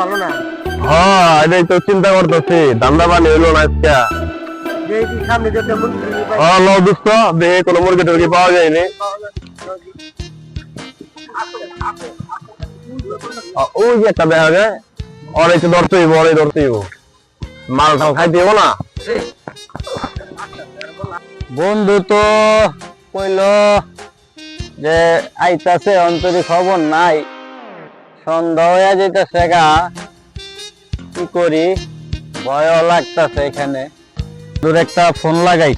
ভালো না। হ্যাঁ এটাই তো চিন্তা করতেছি। ধান্দা পানি হইল না আজকে। যে এই যে সামনে যে একটা হ্যাঁ লো দোস্ত দেখে কোনো মুরগি টুরগি পাওয়া যায়নি। ওই যে একটা দেখা যায়। ওর একটু ধরতে হইব ওরে ধরতে হইব। মাল টাল খাইতে হইব না? বন্ধু তো কইল যে আইতাছে অন্তরি খবর নাই। সন্ধ্যা হয়ে যেতেছে গা, কি করি? ভয়ও লাগতাছে এখানে। দূর একটা ফোন লাগাই।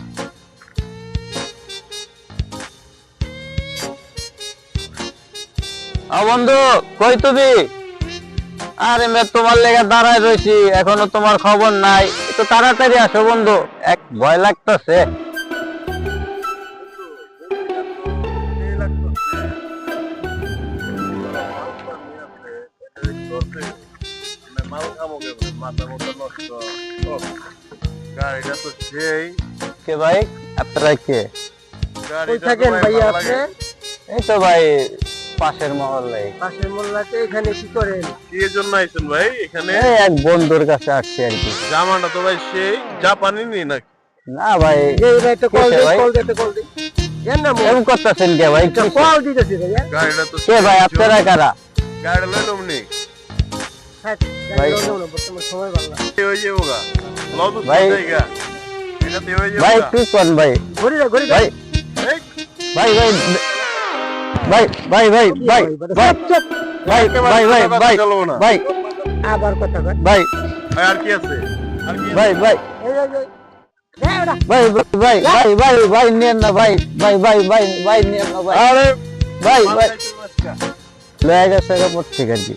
বন্ধু, কই তুমি? আরে মে, তোমার লেগে দাঁড়ায় রয়েছি এখনও তোমার খবর নাই। একটু তাড়াতাড়ি আসো বন্ধু। এক ভয় লাগতেছে। গাড়িটা তো সেই। কে ভাই? আপনারা কে? কই থাকেন ভাইয়া আপনি? এই তো ভাই পাশের মহল্লে পাশের মোল্লাতে এখানে কি করেন? কি জন্য আইছেন ভাই এখানে? এক বন্ধুর কাছে আসছি আর কি। জামাটা তো ভাই সেই জাপানি নি নাকি? না ভাই এই ভাই একটা কল দে কল দে কল দে। জান না করতেছেন কে ভাই? কল দিতেছি ভাইয়া। গাড়িটা তো কে ভাই আপনারা কারা? গাড়ি লইলাম নি। হ্যাঁ ভাই। সময় না হয়ে যাব গা ভাই। হয়ে ভাই গা। কি ভাই ঘুরি যা ঘুরি ভাই ভাই ভাই ভাই ভাই ভাই ভাই ভাই ভাই ভাই ভাই ভাই ভাই আবার কথা কয় ভাই ভাই, আর কি আছে ভাই ভাই এই এই, এই দে ওটা ভাই ভাই ভাই ভাই ভাই নিয়েন না ভাই ভাই ভাই ভাই ভাই নিয়েন না ভাই আরে ভাই ভাই লয়ে গেছে কাপড় ঠিক আর কি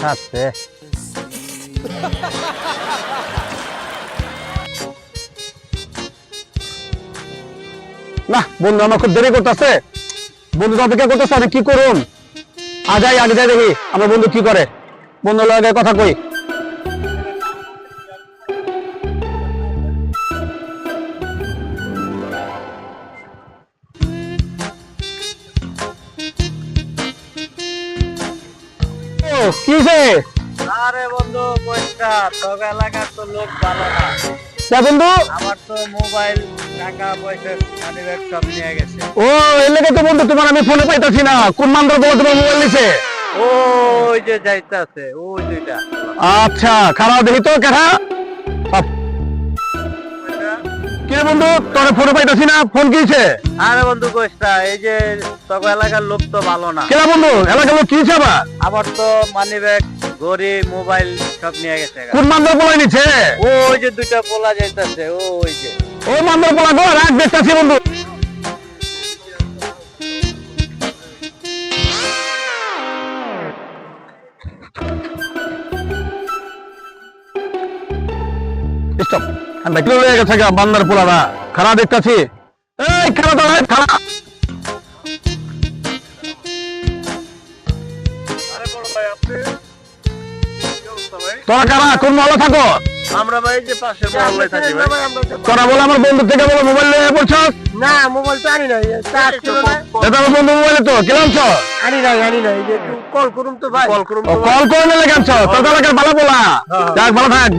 সারছে। না, বন্ধু আমার খুব দেরি করতেছে। বন্ধু অপেক্ষা করতেছে, আমি কি করুন যাই আগে যাই দেখি, আমার বন্ধু কি করে? বন্ধু লাগে কথা কই। ও, আরে বন্ধু কইটা তোর এলাকার তো লোক ভালো না। তা বন্ধু? আমার তো মোবাইল টাকা পয়সা মানি ব্যাগ সব নিয়ে গেছে। ও এলাকা তো বন্ধু তোমার আমি ফোনে পাইতেছি না। কোন মান্দ্র বলো তোমার মোবাইল নিছে ওই যে যাইতাছে ওই দুইটা। আচ্ছা খারাপ দেখি তো কেনা কি বন্ধু তোর ফোন পাইতেছি না? ফোন কিছে আরে বন্ধু কইটা এই যে তোর এলাকার লোক তো ভালো না। কে বন্ধু এলাকার লোক কিছে আবার? আমার তো মানি ব্যাগ ঘড়ি মোবাইল সব নিয়ে গেছে। কোন মান্দার বলাই নিছে? ওই যে দুইটা পোলা যাইতাছে ওই যে। ওই মান্দার বলা গো রাখ দেখতাছি বন্ধু। স্টপ আমি বাইক লয়ে গেছে গা বান্দার পোলারা খারাপ দেখতাছি। এই খারাপ দাঁড়ায় খারাপ তোরা কারা? কোন মহলে থাকো? আমরা ভাই যে পাশের মহল্লায় থাকি ভাই। ভাই, আমরা তো- তোরা বলে আমার বন্ধু থেকে বলে মোবাইল নিয়ে পড়ছস? না মোবাইল তো আনি নাই। চার্জ এটা আমার বন্ধু মোবাইলে তো। কেলাম ছ আনি নাই আনি নাই। কল করুন তো ভাই। কল করুন। কল করে নিলে কেন তোর? এলাকার ভালো বলা যাক ভালো থাক।